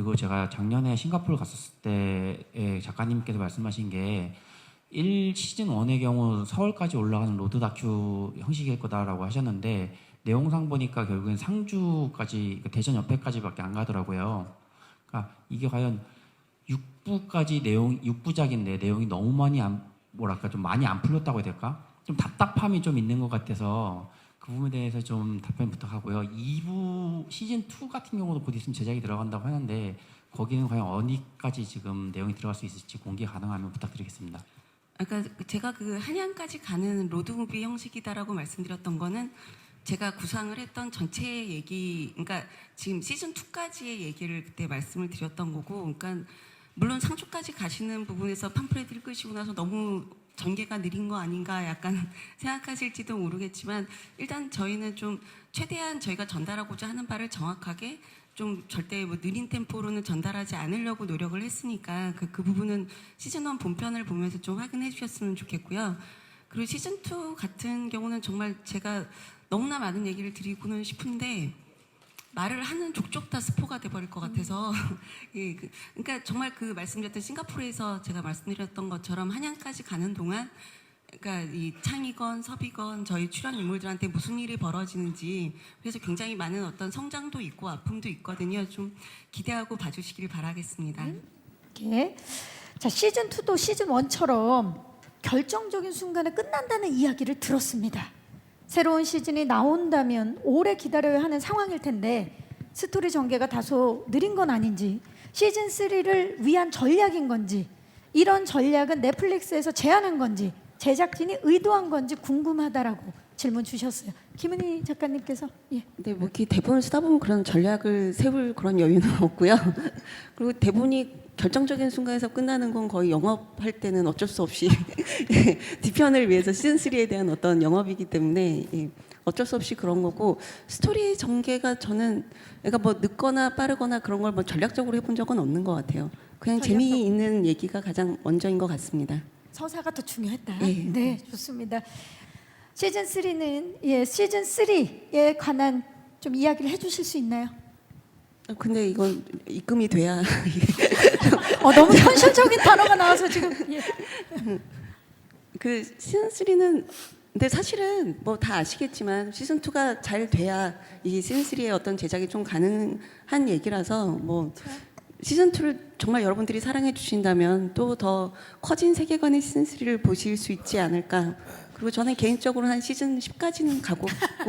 그리고 제가 작년에 싱가포르 갔었을 때에 작가님께서 말씀하신 게 1 시즌 1의 경우 서울까지 올라가는 로드 다큐 형식일 거다라고 하셨는데 내용상 보니까 결국엔 상주까지 그 대전 옆에까지밖에 안 가더라고요. 그러니까 이게 과연 6부까지 내용 6부작인데 내용이 너무 많이 안 뭐랄까 좀 많이 안 풀렸다고 해야 될까? 좀 답답함이 좀 있는 것 같아서 그 부분에 대해서 좀 답변 부탁하고요. 2부 시즌 2 같은 경우도 곧 있으면 제작이 들어간다고 하는데 거기는 과연 어디까지 지금 내용이 들어갈 수 있을지 공개 가능하면 부탁드리겠습니다. 아까 제가 그 한양까지 가는 로드무비 형식이다라고 말씀드렸던 거는 제가 구상을 했던 전체 얘기, 그러니까 지금 시즌 2까지의 얘기를 그때 말씀을 드렸던 거고, 그러니까 물론 상주까지 가시는 부분에서 팜플렛 읽으시고 나서 너무 전개가 느린 거 아닌가 약간 생각하실지도 모르겠지만 일단 저희는 좀 최대한 저희가 전달하고자 하는 바를 정확하게 좀 절대 뭐 느린 템포로는 전달하지 않으려고 노력을 했으니까 그, 그 부분은 시즌 1 본편을 보면서 좀 확인해 주셨으면 좋겠고요. 그리고 시즌 2 같은 경우는 정말 제가 너무나 많은 얘기를 드리고는 싶은데 말을 하는 족족 다 스포가 돼버릴 것 같아서 예, 그, 그러니까 정말 그 말씀드렸던 싱가포르에서 제가 말씀드렸던 것처럼 한양까지 가는 동안 그러니까 이 창이건 섭이건 저희 출연 인물들한테 무슨 일이 벌어지는지 그래서 굉장히 많은 어떤 성장도 있고 아픔도 있거든요. 좀 기대하고 봐주시길 바라겠습니다. 이렇게. 자 시즌 2도 시즌 1처럼 결정적인 순간에 끝난다는 이야기를 들었습니다. 새로운 시즌이 나온다면 오래 기다려야 하는 상황일 텐데 스토리 전개가 다소 느린 건 아닌지 시즌 3를 위한 전략인 건지 이런 전략은 넷플릭스에서 제안한 건지 제작진이 의도한 건지 궁금하다라고 질문 주셨어요. 김은희 작가님께서 예. 네, 뭐 이렇게 대본을 쓰다 보면 그런 전략을 세울 그런 여유는 없고요. 그리고 대본이 결정적인 순간에서 끝나는 건 거의 영업할 때는 어쩔 수 없이 예, 뒤편을 위해서 시즌 3에 대한 어떤 영업이기 때문에 예, 어쩔 수 없이 그런 거고 스토리 전개가 저는 그러니까 뭐 늦거나 빠르거나 그런 걸 뭐 전략적으로 해본 적은 없는 것 같아요. 그냥 재미있는 얘기가 가장 먼저인 것 같습니다. 서사가 더 중요했다. 예. 네, 좋습니다. 시즌 3는 예, 시즌 3에 관한 좀 이야기를 해 주실 수 있나요? 아, 근데 이건 입금이 돼야 어, 너무 현실적인 단어가 나와서 지금 예. 그 시즌 3는 근데 사실은 뭐 다 아시겠지만 시즌 2가 잘 돼야 이 시즌 3의 어떤 제작이 좀 가능한 얘기라서 뭐 시즌 2를 정말 여러분들이 사랑해 주신다면 또 더 커진 세계관의 시즌 3를 보실 수 있지 않을까. 그리고 저는 개인적으로 한 시즌 10까지는 가고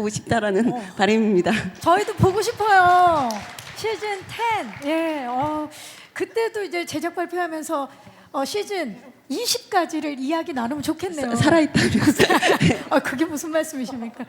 싶다라는 바람입니다. 저희도 보고 싶어요. 시즌 10. 예. 어, 그때도 이제 제작 발표하면서 어, 시즌 20까지를 이야기 나누면 좋겠네요. 살아있다면 아, 그게 무슨 말씀이십니까?